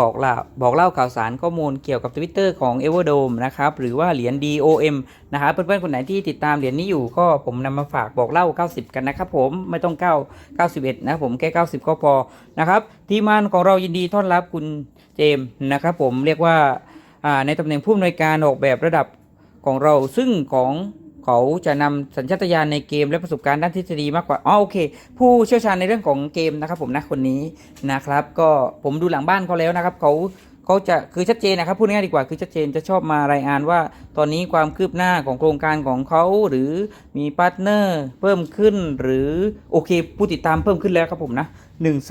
บอกเล่าบอกเล่าข่าวสารข้อมูลเกี่ยวกับ Twitter ของ e v e r d o m e นะครับหรือว่าเหรียญ DOM นะครับเพื่อนๆคนไหนที่ติดตามเหรียญนี้อยู่ก็ผมนำมาฝากบอกเล่า 90 กันนะครับผมไม่ต้อง 9 91 นะครับผมแค่ 90 ก็พอนะครับทีมงานของเรายินดีต้อนรับคุณเจมส์นะครับผมเรียกว่าในตำแหน่งผู้อำนวยการออกแบบระดับของเราซึ่งของ เขาจะนำสัญชาตญาณในเกมและประสบการณ์ด้านทฤษฎีมากกว่า อ๋อโอเค ผู้เชี่ยวชาญในเรื่องของเกมนะครับผมนะคนนี้นะครับ ก็ผมดูหลังบ้านเขาแล้วนะครับเขาเขาจะคือชัดเจนนะครับพูดง่ายดีกว่าคือชัดเจนจะชอบมารายงานว่า ตอนนี้ความคืบหน้าของโครงการของเขาหรือมีพาร์ทเนอร์เพิ่มขึ้น หรือโอเค ผู้ติดตามเพิ่มขึ้นแล้วครับผมนะ1 3 1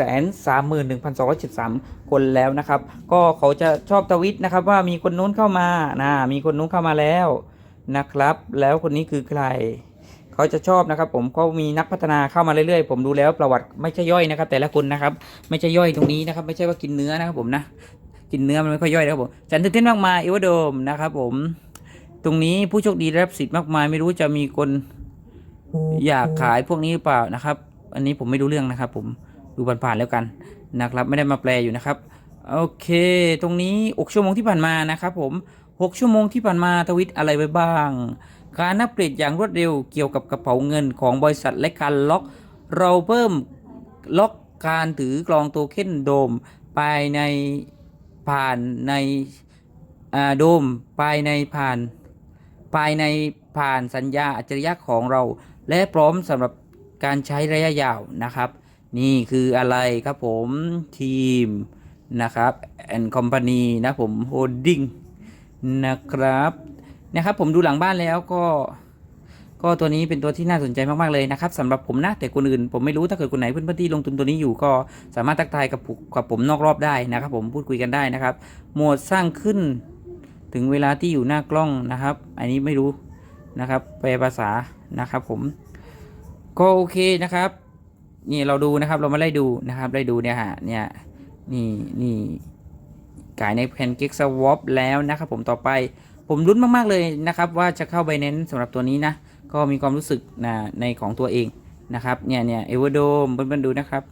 2 1 3คนแล้วนะครับ ก็เขาจะชอบทวิตนะครับว่ามีคนนู้นเข้ามานะมีคนนู้นเข้ามาแล้ว นะครับ แล้วคนนี้คือใคร เขาจะชอบนะครับ ผมเขามีนักพัฒนาเข้ามาเรื่อยๆ ผมดูแล้วประวัติไม่ใช่ย่อยนะครับ แต่ละคนนะครับ ไม่ใช่ย่อยตรงนี้นะครับ ไม่ใช่ว่ากินเนื้อนะครับผมนะกินเนื้อมันไม่ค่อยย่อยนะครับผมจันทร์เต้นมากมายเอวโดมนะครับผม ตรงนี้ผู้โชคดีได้รับสิทธิ์มากมาย ไม่รู้จะมีคนอยากขายพวกนี้หรือเปล่านะครับ อันนี้ผมไม่รู้เรื่องนะครับ ผมดูผ่านๆแล้วกันนะครับ ไม่ได้มาแปลอยู่นะครับ โอเค ตรงนี้ 6 ชั่วโมงที่ผ่านมานะครับผม 6 ชั่วโมงที่ผ่านมาทวิตอะไรไว้บ้าง การนับเปลี่ยนอย่างรวดเร็วเกี่ยวกับกระเป๋าเงินของบริษัทและการล็อก เราเพิ่มล็อกการถือกลองโตเค็นโดมภายในผ่านในอ่าโดมภายในผ่านภายในผ่านสัญญาอัจฉริยะของเรา และพร้อมสำหรับการใช้ระยะยาวนะครับ นี่คืออะไรครับผมทีม นะครับแอนคอมพานีนะผมโฮดดิ้งนะครับนะครับ ผมดูหลังบ้านแล้วก็ก็ตัวนี้เป็นตัวที่น่าสนใจมาก ๆ เลยนะครับสำหรับผมนะ แต่คนอื่นผมไม่รู้ถ้าเกิดคนไหนเพื่อนๆที่ลงทุนตัวนี้อยู่ก็สามารถทักทายกับผมกับผมนอกรอบได้นะครับผมพูดคุยกันได้นะครับ โหมดสร้างขึ้นถึงเวลาที่อยู่หน้ากล้องนะครับ อันนี้ไม่รู้นะครับแปลภาษานะครับผมก็โอเคนะครับนี่เราดูนะครับเรามาไล่ดูนะครับไล่ดูเนี่ยฮะเนี่ย นี่นี่ขายในแพนเค้กสวอปแล้วนะครับผมต่อไปผมรุ้นมาก ๆ เลยนะครับ ว่าจะเข้าไปเน้นสำหรับตัวนี้นะ ก็มีความรู้สึกนะในของตัวเองนะครับ เนี่ยเนี่ยเอเวอร์โดมเพื่อนๆดูนะครับ